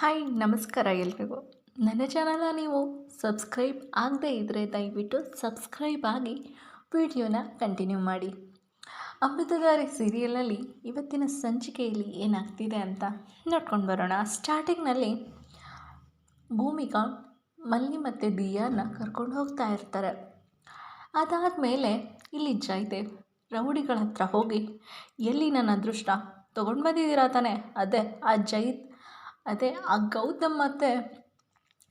Hi, ನಮಸ್ಕಾರ ಎಲ್ರಿಗೂ. ನನ್ನ ಚಾನಲ್ನ ನೀವು ಸಬ್ಸ್ಕ್ರೈಬ್ ಆಗದೇ ಇದ್ದರೆ ದಯವಿಟ್ಟು ಸಬ್ಸ್ಕ್ರೈಬ್ ಆಗಿ ವಿಡಿಯೋನ ಕಂಟಿನ್ಯೂ ಮಾಡಿ. ಅಮೃತಧಾರಿ ಸೀರಿಯಲಲ್ಲಿ ಇವತ್ತಿನ ಸಂಚಿಕೆಯಲ್ಲಿ ಏನಾಗ್ತಿದೆ ಅಂತ ನೋಡ್ಕೊಂಡು ಬರೋಣ. ಸ್ಟಾರ್ಟಿಂಗ್ನಲ್ಲಿ ಭೂಮಿಕಾ, ಮಲ್ಲಿ ಮತ್ತು ದಿಯಾನ ಕರ್ಕೊಂಡು ಹೋಗ್ತಾ ಇರ್ತಾರೆ. ಅದಾದ ಮೇಲೆ ಇಲ್ಲಿ ಜಯದೇವ್ ರೌಡಿಗಳ ಹತ್ರ ಹೋಗಿ, ಎಲ್ಲಿ ನನ್ನ ಅದೃಷ್ಟ? ತೊಗೊಂಡು ಬಂದಿದ್ದೀರಾ ತಾನೇ? ಅದೇ ಆ ಜೈ ಅದೇ ಆ ಗೌತಮ್ ಮತ್ತು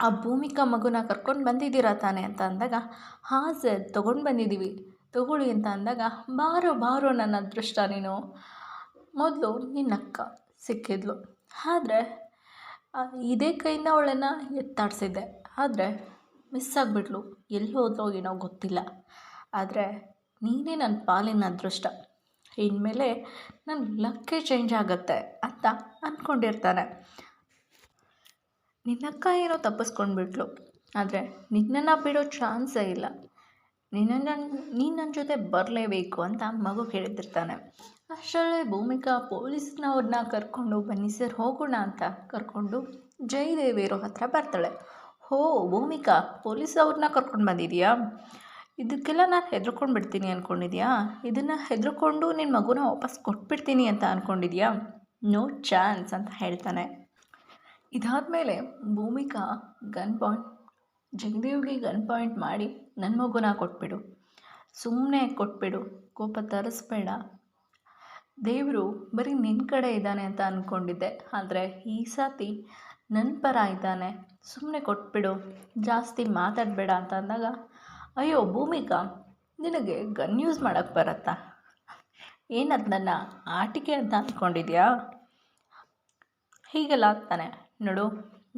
ಆ ಭೂಮಿಕಾ ಮಗುನ ಕರ್ಕೊಂಡು ಬಂದಿದ್ದೀರಾ ತಾನೆ ಅಂತ ಅಂದಾಗ, ಹಾಂ ಸರ್, ತೊಗೊಂಡು ಬಂದಿದ್ದೀವಿ ತಗೊಳ್ಳಿ ಅಂತ ಅಂದಾಗ, ಬಾರೋ ಬಾರೋ ನನ್ನ ಅದೃಷ್ಟ ನೀನು. ಮೊದಲು ನಿನ್ನ ಅಕ್ಕ ಸಿಕ್ಕಿದ್ಲು. ಆದರೆ ಇದೇ ಕೈಯಿಂದ ಅವಳನ್ನು ಎತ್ತಾಡಿಸಿದ್ದೆ. ಆದರೆ, ಮಿಸ್ ಆಗಿಬಿಟ್ಲು. ಎಲ್ಲಿ ಹೋದ್ಲೋ ಏನೋ ಗೊತ್ತಿಲ್ಲ. ಆದರೆ, ನೀನೇ ನನ್ನ ಪಾಲಿನ ಅದೃಷ್ಟ. ಇನ್ಮೇಲೆ ನನ್ನ ಲಕ್ಕೇ ಚೇಂಜ್ ಆಗುತ್ತೆ ಅಂತ ಅಂದ್ಕೊಂಡಿರ್ತಾನೆ ನಿನ್ನಕ್ಕ ಏನೋ ತಪ್ಪಿಸ್ಕೊಂಡ್ಬಿಟ್ಲು. ಆದರೆ ನಿನ್ನನ್ನು ಬಿಡೋ ಚಾನ್ಸೇ ಇಲ್ಲ. ನಿನ್ನ ನೀನು ನನ್ನ ಜೊತೆ ಬರಲೇಬೇಕು ಅಂತ ಮಗು ಹೇಳ್ತಿರ್ತಾನೆ ಅಷ್ಟರಲ್ಲೇ ಭೂಮಿಕಾ ಪೊಲೀಸ್ನವ್ರನ್ನ ಕರ್ಕೊಂಡು ಬನ್ನಿ ಸರ್, ಹೋಗೋಣ ಅಂತ ಕರ್ಕೊಂಡು ಜಯದೇವಿಯರು ಹತ್ರ ಬರ್ತಾಳೆ. ಹೋ, ಭೂಮಿಕಾ ಪೊಲೀಸ್ ಅವ್ರನ್ನ ಕರ್ಕೊಂಡು ಬಂದಿದೀಯಾ? ಇದಕ್ಕೆಲ್ಲ ನಾನು ಹೆದರ್ಕೊಂಡು ಬಿಡ್ತೀನಿ ಅಂದ್ಕೊಂಡಿದ್ಯಾ ಇದನ್ನು ಹೆದರ್ಕೊಂಡು ನಿನ್ನ ಮಗುನ ವಾಪಸ್ ಕೊಟ್ಬಿಡ್ತೀನಿ ಅಂತ ಅಂದ್ಕೊಂಡಿದ್ಯಾ ನೋ ಚಾನ್ಸ್ ಅಂತ ಹೇಳ್ತಾನೆ. ಇದಾದಮೇಲೆ ಭೂಮಿಕಾ ಗನ್ ಪಾಯಿಂಟ್ ಜಗದೇವ್ಗೆ ಗನ್ ಪಾಯಿಂಟ್ ಮಾಡಿ ನನ್ನ ಮಗುನ ಕೊಟ್ಬಿಡು. ಸುಮ್ಮನೆ ಕೊಟ್ಬಿಡು, ಕೋಪ ತರಿಸ್ಬೇಡ. ದೇವರು ಬರೀ ನಿನ್ನ ಕಡೆ ಇದ್ದಾನೆ ಅಂತ ಅಂದ್ಕೊಂಡಿದ್ದೆ ಆದರೆ ಈ ಸಾತಿ ನನ್ನ ಪರ ಇದ್ದಾನೆ. ಸುಮ್ಮನೆ ಕೊಟ್ಬಿಡು, ಜಾಸ್ತಿ ಮಾತಾಡಬೇಡ ಅಂತ ಅಂದಾಗ, ಅಯ್ಯೋ ಭೂಮಿಕಾ, ನಿನಗೆ ಗನ್ ಯೂಸ್ ಮಾಡೋಕ್ಕೆ ಬರತ್ತಾ? ಏನದು ನನ್ನ ಆಟಿಕೆ ಅಂತ ಅಂದ್ಕೊಂಡಿದ್ಯಾ ಹೀಗೆಲ್ಲ ಆಗ್ತಾನೆ. ನೋಡು,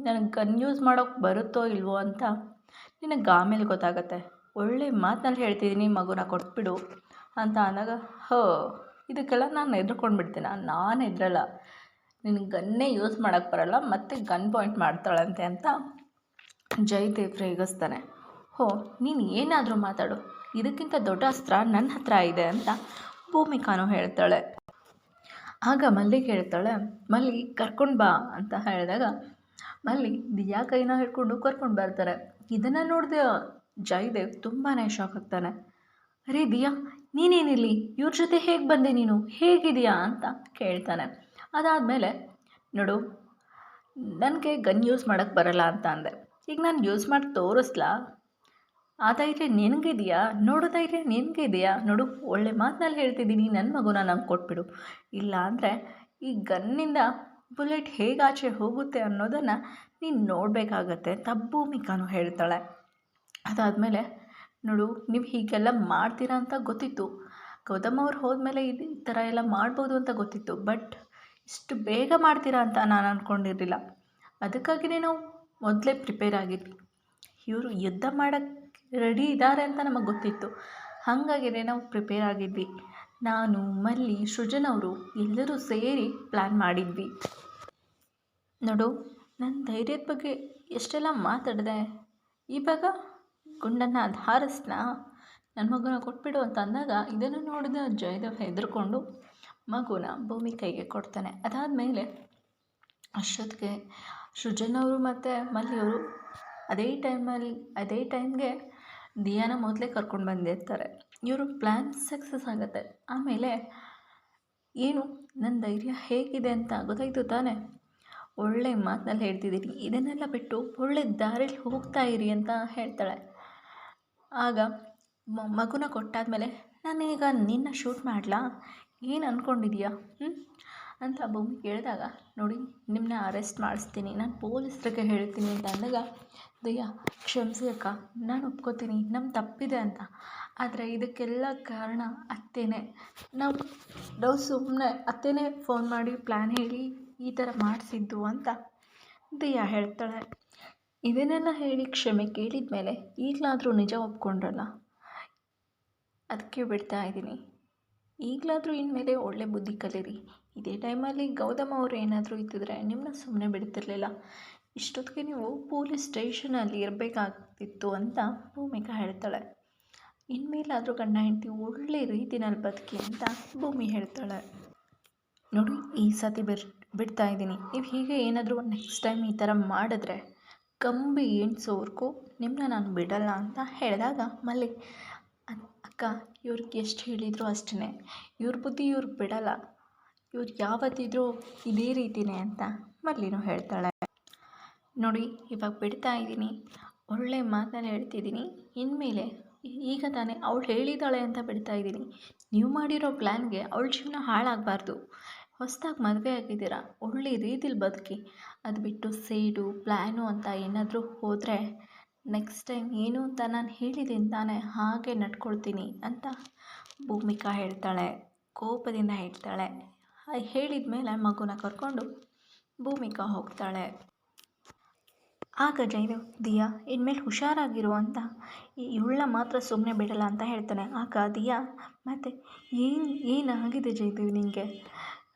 ನನಗೆ ಗನ್ ಯೂಸ್ ಮಾಡೋಕ್ಕೆ ಬರುತ್ತೋ ಇಲ್ವೋ ಅಂತ ನಿನಗೆ ಆಮೇಲೆ ಗೊತ್ತಾಗತ್ತೆ. ಒಳ್ಳೆ ಮಾತಿನಲ್ಲಿ ಹೇಳ್ತಿದ್ದೀನಿ ಮಗುನ ಕೊಟ್ಬಿಡು ಅಂತ ಅಂದಾಗ, ಹೋ, ಇದಕ್ಕೆಲ್ಲ ನಾನು ಎದ್ರುಕೊಂಡು ಬಿಡ್ತೀನಿ ನಾನು ಎದ್ರಲ್ಲ ನಿನಗೆ ಗನ್ನೇ ಯೂಸ್ ಮಾಡೋಕ್ಕೆ ಬರಲ್ಲ, ಮತ್ತು ಗನ್ ಪಾಯಿಂಟ್ ಮಾಡ್ತಾಳಂತೆ ಅಂತ ಜಯದೇವ್ ರೇಗಿಸ್ತಾನೆ. ಹೋ, ನೀನು ಏನಾದರೂ ಮಾತಾಡು. ಇದಕ್ಕಿಂತ ದೊಡ್ಡ ಅಸ್ತ್ರ ನನ್ನ ಹತ್ರ ಇದೆ ಅಂತ ಭೂಮಿಕಾನು ಹೇಳ್ತಾಳೆ. ಆಗ ಮಲ್ಲಿ ಹೇಳ್ತಾಳೆ ಮಲ್ಲಿ, ಕರ್ಕೊಂಡು ಬಾ ಅಂತ ಹೇಳಿದಾಗ, ಮಲ್ಲಿ ದಿಯಾ ಕೈನ ಹಿಡ್ಕೊಂಡು ಕರ್ಕೊಂಡು ಬರ್ತಾರೆ. ಇದನ್ನು ನೋಡಿದೆ ಜಯದೇವ್ ತುಂಬಾ ಶಾಕ್ ಆಗ್ತಾನೆ. ಅರೇ ದಿಯಾ, ನೀನೇನಿಲ್ಲಿ? ಇವ್ರ ಜೊತೆ ಹೇಗೆ ಬಂದೆ ನೀನು? ಹೇಗಿದೆಯಾ? ಅಂತ ಕೇಳ್ತಾನೆ. ಅದಾದಮೇಲೆ, ನೋಡು, ನನಗೆ ಗನ್ ಯೂಸ್ ಮಾಡೋಕ್ಕೆ ಬರಲ್ಲ ಅಂತ ಅಂದೆ. ಈಗ ನಾನು ಯೂಸ್ ಮಾಡಿ ತೋರಿಸ್ಲಾ? ಆ ಧೈರ್ಯ ನಿನಗಿದೆಯಾ ನೋಡು ಧೈರ್ಯ ನಿನಗಿದೆಯಾ ನೋಡು, ಒಳ್ಳೆ ಮಾತಿನಲ್ಲಿ ಹೇಳ್ತಿದ್ದೀನಿ ನನ್ನ ಮಗುನ ನಂಗೆ ಕೊಟ್ಬಿಡು. ಇಲ್ಲ ಅಂದರೆ ಈ ಗನ್ನಿಂದ ಬುಲೆಟ್ ಹೇಗಾಚೆ ಹೋಗುತ್ತೆ ಅನ್ನೋದನ್ನು ನೀನು ನೋಡಬೇಕಾಗತ್ತೆ ಅಂತ ಭೂಮಿಕಾನು ಹೇಳ್ತಾಳೆ. ಅದಾದಮೇಲೆ, ನೋಡು, ನೀವು ಹೀಗೆಲ್ಲ ಮಾಡ್ತೀರಾ ಅಂತ ಗೊತ್ತಿತ್ತು. ಗೌತಮ್ ಅವ್ರು ಹೋದ್ಮೇಲೆ ಇದು ಈ ಥರ ಎಲ್ಲ ಮಾಡ್ಬೋದು ಅಂತ ಗೊತ್ತಿತ್ತು, ಬಟ್ ಇಷ್ಟು ಬೇಗ ಮಾಡ್ತೀರಾ ಅಂತ ನಾನು ಅಂದ್ಕೊಂಡಿರಲಿಲ್ಲ ಅದಕ್ಕಾಗಿಯೇ ನಾವು ಮೊದಲೇ ಪ್ರಿಪೇರ್ ಆಗಿದ್ವಿ. ಇವರು ಯುದ್ಧ ಮಾಡೋಕ್ಕೆ ರೆಡಿ ಇದ್ದಾರೆ ಅಂತ ನಮಗೆ ಗೊತ್ತಿತ್ತು. ಹಾಗಾಗಿನೇ ನಾವು ಪ್ರಿಪೇರ್ ಆಗಿದ್ವಿ. ನಾನು, ಮಲ್ಲಿ, ಸೃಜನ್ ಅವರು ಎಲ್ಲರೂ ಸೇರಿ ಪ್ಲ್ಯಾನ್ ಮಾಡಿದ್ವಿ. ನೋಡು ನನ್ನ ಧೈರ್ಯದ ಬಗ್ಗೆ ಎಷ್ಟೆಲ್ಲ ಮಾತಾಡಿದೆ. ಇವಾಗ ಗುಂಡನ್ನು ಅದು ಹಾರಿಸ್ನಾ? ನನ್ನ ಮಗುನ ಕೊಟ್ಬಿಡು ಅಂತ ಅಂದಾಗ ಇದನ್ನು ನೋಡಿದ ಜಯದೇವ್ ಹೆದರ್ಕೊಂಡು ಮಗುನ ಭೂಮಿ ಕೈಗೆ ಕೊಡ್ತಾನೆ. ಅದಾದಮೇಲೆ ಅಷ್ಟೊತ್ತಿಗೆ ಸೃಜನ್ ಅವರು ಮತ್ತು ಮಲ್ಲಿಯವರು ಅದೇ ಟೈಮಲ್ಲಿ ಅದೇ ಟೈಮ್ಗೆ ದಿಯಾನ ಮೊದಲೇ ಕರ್ಕೊಂಡು ಬಂದಿರ್ತಾರೆ. ಇವರು ಪ್ಲ್ಯಾನ್ ಸಕ್ಸಸ್ ಆಗುತ್ತೆ. ಆಮೇಲೆ ಏನು ನನ್ನ ಧೈರ್ಯ ಹೇಗಿದೆ ಅಂತ ಗೊತ್ತಾಯಿತು ತಾನೇ? ಒಳ್ಳೆ ಮಾತಿನಲ್ಲಿ ಹೇಳ್ತಿದ್ದೀನಿ ಇದನ್ನೆಲ್ಲ ಬಿಟ್ಟು ಒಳ್ಳೆ ದಾರಿಲಿ ಹೋಗ್ತಾ ಇರಿ ಅಂತ ಹೇಳ್ತಾಳೆ. ಆಗ ಮಗುನ ಕೊಟ್ಟಾದಮೇಲೆ, ನಾನೀಗ ನಿನ್ನ ಶೂಟ್ ಮಾಡಲಾ? ಏನು ಅಂದ್ಕೊಂಡಿದ್ಯಾ ಅಂತ ಭೂಮಿ ಕೇಳಿದಾಗ, ನೋಡಿ ನಿಮ್ಮನ್ನ ಅರೆಸ್ಟ್ ಮಾಡಿಸ್ತೀನಿ. ನಾನು ಪೊಲೀಸ್ರಿಗೆ ಹೇಳ್ತೀನಿ ಅಂತ ಅಂದಾಗ ದಯ್ಯ, ಕ್ಷಮಿಸಿ ಅಕ್ಕ. ನಾನು ಒಪ್ಕೋತೀನಿ. ನಮ್ಮ ತಪ್ಪಿದೆ ಅಂತ. ಆದರೆ ಇದಕ್ಕೆಲ್ಲ ಕಾರಣ ಅತ್ತೇನೆ. ನಾವು ನಾವು ಸುಮ್ಮನೆ ಅತ್ತೆನೇ ಫೋನ್ ಮಾಡಿ ಪ್ಲ್ಯಾನ್ ಹೇಳಿ ಈ ಥರ ಮಾಡಿಸಿದ್ದು ಅಂತ ದಯ್ಯ ಹೇಳ್ತಾಳೆ. ಇದನ್ನೆಲ್ಲ ಹೇಳಿ ಕ್ಷಮೆ ಕೇಳಿದ ಮೇಲೆ ಈಗಲಾದರೂ ನಿಜ ಒಪ್ಕೊಂಡ್ರಲ್ಲ? ಅದಕ್ಕೆ ಬಿಡ್ತಾ ಇದ್ದೀನಿ. ಈಗಲಾದರೂ ಇನ್ಮೇಲೆ ಒಳ್ಳೆ ಬುದ್ಧಿ ಕಲೀರಿ. ಇದೇ ಟೈಮಲ್ಲಿ ಗೌತಮ್ ಅವರು ಏನಾದರೂ ಇದ್ದಿದ್ರೆ ನಿಮ್ಮನ್ನ ಸುಮ್ಮನೆ ಬಿಡ್ತಿರ್ಲಿಲ್ಲ. ಇಷ್ಟೊತ್ತಿಗೆ ನೀವು ಪೊಲೀಸ್ ಸ್ಟೇಷನಲ್ಲಿ ಇರಬೇಕಾಗ್ತಿತ್ತು ಅಂತ ಭೂಮಿಕಾ ಹೇಳ್ತಾಳೆ. ಇನ್ಮೇಲಾದರೂ ಗಂಡ ಹೆಂಡತಿ ಒಳ್ಳೆ ರೀತಿನಲ್ಲಿ ಬದುಕಿ ಅಂತ ಭೂಮಿ ಹೇಳ್ತಾಳೆ. ನೋಡಿ, ಈ ಸತಿ ಬಿಡ್ ಬಿಡ್ತಾ ಇದ್ದೀನಿ. ನೀವು ಹೀಗೆ ಏನಾದರೂ ನೆಕ್ಸ್ಟ್ ಟೈಮ್ ಈ ಥರ ಮಾಡಿದ್ರೆ ಕಂಬಿ ಎಣ್ಸೋವರೆಗೂ ನಿಮ್ಮನ್ನ ನಾನು ಬಿಡಲ್ಲ ಅಂತ ಹೇಳಿದಾಗ ಮಲ್ಲಿ ಅಕ್ಕ, ಇವ್ರಿಗೆ ಎಷ್ಟು ಹೇಳಿದ್ರು ಅಷ್ಟೇ ಇವ್ರ ಬುದ್ಧಿ ಇವ್ರಿಗೆ ಬಿಡಲ್ಲ. ಇವ್ರು ಯಾವತ್ತಿದ್ರೂ ಇದೇ ರೀತಿನೇ ಅಂತ ಮಲ್ಲಿನೂ ಹೇಳ್ತಾಳೆ. ನೋಡಿ, ಇವಾಗ ಬಿಡ್ತಾ ಇದ್ದೀನಿ. ಒಳ್ಳೆ ಮಾತನ್ನು ಹೇಳ್ತಿದ್ದೀನಿ. ಇನ್ಮೇಲೆ ಈಗ ತಾನೇ ಅವಳು ಹೇಳಿದ್ದಾಳೆ ಅಂತ ಬಿಡ್ತಾ ಇದ್ದೀನಿ. ನೀವು ಮಾಡಿರೋ ಪ್ಲ್ಯಾನ್ಗೆ ಅವಳ ಜೀವನ ಹಾಳಾಗಬಾರ್ದು. ಹೊಸ್ದಾಗಿ ಮದುವೆ ಆಗಿದ್ದೀರಾ? ಒಳ್ಳೆ ರೀತಿಲಿ ಬದುಕಿ. ಅದು ಬಿಟ್ಟು ಸೇಡು ಪ್ಲ್ಯಾನು ಅಂತ ಏನಾದರೂ ಹೋದರೆ ನೆಕ್ಸ್ಟ್ ಟೈಮ್ ಏನು ಅಂತ ನಾನು ಹೇಳಿದ್ದೀನಿ ತಾನೇ, ಹಾಗೆ ನಡ್ಕೊಳ್ತೀನಿ ಅಂತ ಭೂಮಿಕಾ ಹೇಳ್ತಾಳೆ, ಕೋಪದಿಂದ ಹೇಳ್ತಾಳೆ. ಹೇಳಿದ ಮೇಲೆ ಮಗುನ ಕರ್ಕೊಂಡು ಭೂಮಿಕಾ ಹೋಗ್ತಾಳೆ. ಆಗ ಜಯದೇವ್ ದಿಯಾ, ಇನ್ಮೇಲೆ ಹುಷಾರಾಗಿರು ಅಂತ. ಇವಳನ್ನ ಮಾತ್ರ ಸುಮ್ಮನೆ ಬಿಡಲ್ಲ ಅಂತ ಹೇಳ್ತಾನೆ. ಆಗ ದಿಯಾ, ಮತ್ತು ಏನು ಏನಾಗಿದೆ ಜಯದೇವ್ ನಿನಗೆ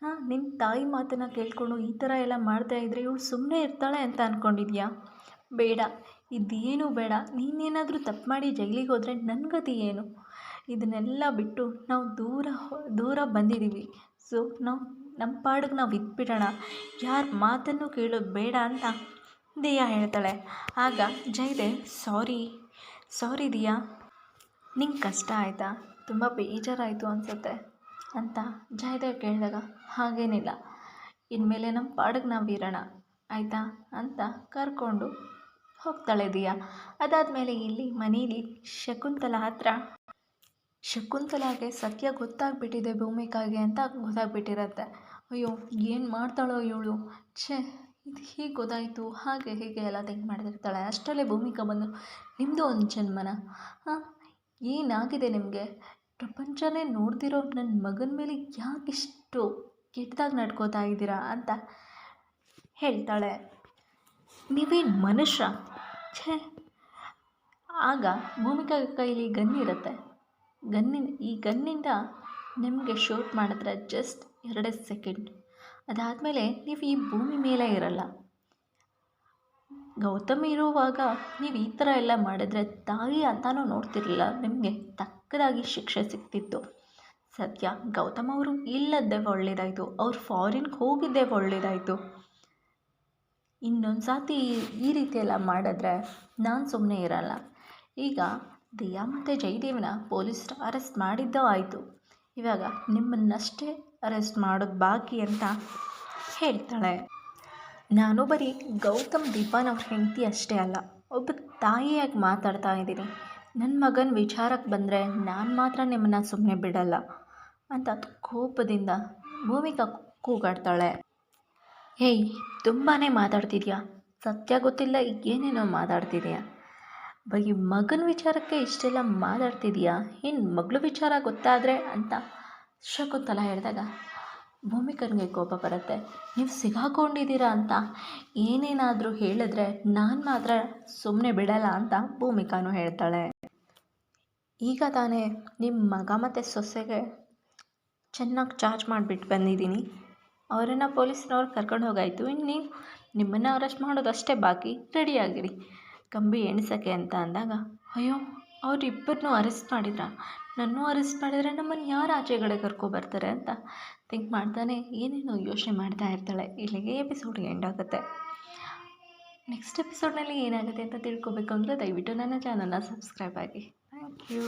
ಹಾಂ ನಿನ್ನ ತಾಯಿ ಮಾತನ್ನು ಕೇಳಿಕೊಂಡು ಈ ಥರ ಎಲ್ಲ ಮಾಡ್ತಾ ಇದ್ರೆ ಇವಳು ಸುಮ್ಮನೆ ಇರ್ತಾಳೆ ಅಂತ ಅಂದ್ಕೊಂಡಿದ್ಯಾ ಬೇಡ, ಇದೇನು ಬೇಡ. ನೀನೇನಾದರೂ ತಪ್ಪು ಮಾಡಿ ಜೈಲಿಗೆ ಹೋದರೆ ನನ್ನ ಏನು? ಇದನ್ನೆಲ್ಲ ಬಿಟ್ಟು ನಾವು ದೂರ ದೂರ ಬಂದಿದ್ದೀವಿ ಸೊ, ನಾವು ನಮ್ಮ ಪಾಡಿಗೆ ನಾವು ಇದ್ಬಿಡೋಣ. ಯಾರ ಮಾತನ್ನು ಕೇಳೋದು ಬೇಡ ಅಂತ ದಿಯಾ ಹೇಳ್ತಾಳೆ. ಆಗ ಜೈದೆ ಸಾರಿ ಸಾರಿ ದಿಯಾ, ನಿಂಗೆ ಕಷ್ಟ ಆಯಿತಾ? ತುಂಬ ಬೇಜಾರಾಯಿತು ಅನಿಸುತ್ತೆ ಅಂತ ಜಯದೇವ್ ಕೇಳಿದಾಗ, ಹಾಗೇನಿಲ್ಲ. ಇನ್ಮೇಲೆ ನಮ್ಮ ಪಾಡಿಗೆ ನಾವು ಇರೋಣ, ಆಯಿತಾ? ಅಂತ ಕರ್ಕೊಂಡು ಹೋಗ್ತಾಳೆ ದಿಯಾ. ಅದಾದಮೇಲೆ ಇಲ್ಲಿ ಮನೇಲಿ ಶಕುಂತಲ ಹತ್ರ, ಶಕುಂತಲಾಗೆ ಸತ್ಯ ಗೊತ್ತಾಗ್ಬಿಟ್ಟಿದೆ ಭೂಮಿಕಾಗೆ ಅಂತ ಗೊತ್ತಾಗ್ಬಿಟ್ಟಿರತ್ತೆ. ಅಯ್ಯೋ, ಏನು ಮಾಡ್ತಾಳೋ ಇವಳು? ಛೇ ಇದು ಹೀಗೆ ಗೊತ್ತಾಯಿತು? ಹಾಗೆ ಹೀಗೆ ಎಲ್ಲ ಥಿಂಕ್ ಮಾಡ್ತಿರ್ತಾಳೆ. ಅಷ್ಟರಲ್ಲೇ ಭೂಮಿಕಾ ಬಂದು ನಿಮ್ಮದು ಒಂದು ಜನ್ಮನ? ಹಾಂ, ಏನಾಗಿದೆ ನಿಮಗೆ? ಪ್ರಪಂಚನೇ ನೋಡ್ತಿರೋ ನನ್ನ ಮಗನ ಮೇಲೆ ಯಾಕಿಷ್ಟು ಕೆಟ್ಟದಾಗಿ ನಡ್ಕೋತಾ ಇದ್ದೀರಾ? ಅಂತ ಹೇಳ್ತಾಳೆ. ನೀವೇನು ಮನುಷ್ಯ? ಛೇ! ಆಗ ಭೂಮಿಕಾ ಕೈಲಿ ಗನ್ ಇರುತ್ತೆ. ಗನ್ನಿನ, ಈ ಗನ್ನಿಂದ ನಿಮಗೆ ಶೂಟ್ ಮಾಡಿದ್ರೆ ಜಸ್ಟ್ ಎರಡೇ ಸೆಕೆಂಡ್. ಅದಾದಮೇಲೆ ನೀವು ಈ ಭೂಮಿ ಮೇಲೆ ಇರಲ್ಲ. ಗೌತಮ್ ಇರುವಾಗ ನೀವು ಈ ಥರ ಎಲ್ಲ ಮಾಡಿದ್ರೆ ತಾಯಿ ಅಂತಾನೂ ನೋಡ್ತಿರಲಿಲ್ಲ. ನಿಮಗೆ ತಕ್ಕದಾಗಿ ಶಿಕ್ಷೆ ಸಿಗ್ತಿತ್ತು. ಸತ್ಯ ಗೌತಮ್ ಅವರು ಇಲ್ಲದ್ದೇ ಒಳ್ಳೇದಾಯಿತು. ಅವ್ರು ಫಾರಿನ್ಗೆ ಹೋಗಿದ್ದೇ ಒಳ್ಳೇದಾಯಿತು. ಇನ್ನೊಂದು ಸಾತಿ ಈ ರೀತಿ ಎಲ್ಲ ಮಾಡಿದ್ರೆ ನಾನು ಸುಮ್ಮನೆ ಇರಲ್ಲ. ಈಗ ದಿಯಾ ಮತ್ತು ಜಯದೇವನ ಪೊಲೀಸರು ಅರೆಸ್ಟ್ ಮಾಡಿದ್ದೋ ಆಯಿತು. ಇವಾಗ ನಿಮ್ಮನ್ನಷ್ಟೇ ಅರೆಸ್ಟ್ ಮಾಡೋದು ಬಾಕಿ ಅಂತ ಹೇಳ್ತಾಳೆ. ನಾನು ಬರೀ ಗೌತಮ್ ದೀಪಾನ್ ಅವ್ರ ಹೆಂಡತಿ ಅಷ್ಟೇ ಅಲ್ಲ, ಒಬ್ಬ ತಾಯಿಯಾಗಿ ಮಾತಾಡ್ತಾ ಇದ್ದೀನಿ. ನನ್ನ ಮಗನ ವಿಚಾರಕ್ಕೆ ಬಂದರೆ ನಾನು ಮಾತ್ರ ನಿಮ್ಮನ್ನು ಸುಮ್ಮನೆ ಬಿಡಲ್ಲ ಅಂತ ಕೋಪದಿಂದ ಭೂಮಿಕಾ ಕೂಗಾಡ್ತಾಳೆ. ಹೇಯ್ ತುಂಬಾ ಮಾತಾಡ್ತಿದ್ಯಾ? ಸತ್ಯ ಗೊತ್ತಿಲ್ಲ, ಏನೇನೋ ಮಾತಾಡ್ತಿದ್ಯಾ? ಬರೀ ಮಗನ ವಿಚಾರಕ್ಕೆ ಇಷ್ಟೆಲ್ಲ ಮಾತಾಡ್ತಿದ್ಯಾ? ಏನು ಮಗಳು ವಿಚಾರ ಗೊತ್ತಾದರೆ? ಅಂತ ಶಕುಂತಲ ಹೇಳಿದಾಗ, ಭೂಮಿಕನಿಗೆ ಕೋಪ ಬರುತ್ತೆ, ನೀವು ಸಿಗಾಕೊಂಡಿದ್ದೀರಾ ಅಂತ ಏನೇನಾದರೂ ಹೇಳಿದ್ರೆ ನಾನು ಮಾತ್ರ ಸುಮ್ಮನೆ ಬಿಡಲ್ಲ ಅಂತ ಭೂಮಿಕಾನು ಹೇಳ್ತಾಳೆ. ಈಗ ತಾನೇ ನಿಮ್ಮ ಮಗ ಮತ್ತು ಸೊಸೆಗೆ ಚೆನ್ನಾಗಿ ಚಾರ್ಜ್ ಮಾಡಿಬಿಟ್ಟು ಬಂದಿದ್ದೀನಿ. ಅವರನ್ನು ಪೊಲೀಸ್ನವ್ರು ಕರ್ಕೊಂಡು ಹೋಗಾಯಿತು. ಇನ್ನು ನೀವು ನಿಮ್ಮನ್ನು ಅರೆಸ್ಟ್ ಮಾಡೋದಷ್ಟೇ ಬಾಕಿ ರೆಡಿಯಾಗಿರಿ ಕಂಬಿ ಎಣಿಸೋಕ್ಕೆ ಅಂತ ಅಂದಾಗ, ಅಯ್ಯೋ ಅವರಿಬ್ಬರನ್ನೂ ಅರೆಸ್ಟ್ ಮಾಡಿದ್ರ? ನನ್ನೂ ಅರೆಸ್ಟ್ ಮಾಡಿದರೆ ನಮ್ಮನ್ನು ಯಾರು ಆಚೆಗಡೆ ಕರ್ಕೊಬರ್ತಾರೆ ಅಂತ ಥಿಂಕ್ ಮಾಡ್ತಾನೆ, ಏನೇನೋ ಯೋಚನೆ ಮಾಡ್ತಾ ಇರ್ತಾಳೆ. ಇಲ್ಲಿಗೆ ಎಪಿಸೋಡ್ ಎಂಡ್ ಆಗುತ್ತೆ. ನೆಕ್ಸ್ಟ್ ಎಪಿಸೋಡ್ನಲ್ಲಿ ಏನಾಗುತ್ತೆ ಅಂತ ತಿಳ್ಕೊಬೇಕು ಅಂದರೆ ದಯವಿಟ್ಟು ನನ್ನ ಚಾನಲ್ನ ಸಬ್ಸ್ಕ್ರೈಬ್ ಆಗಿ. Thank you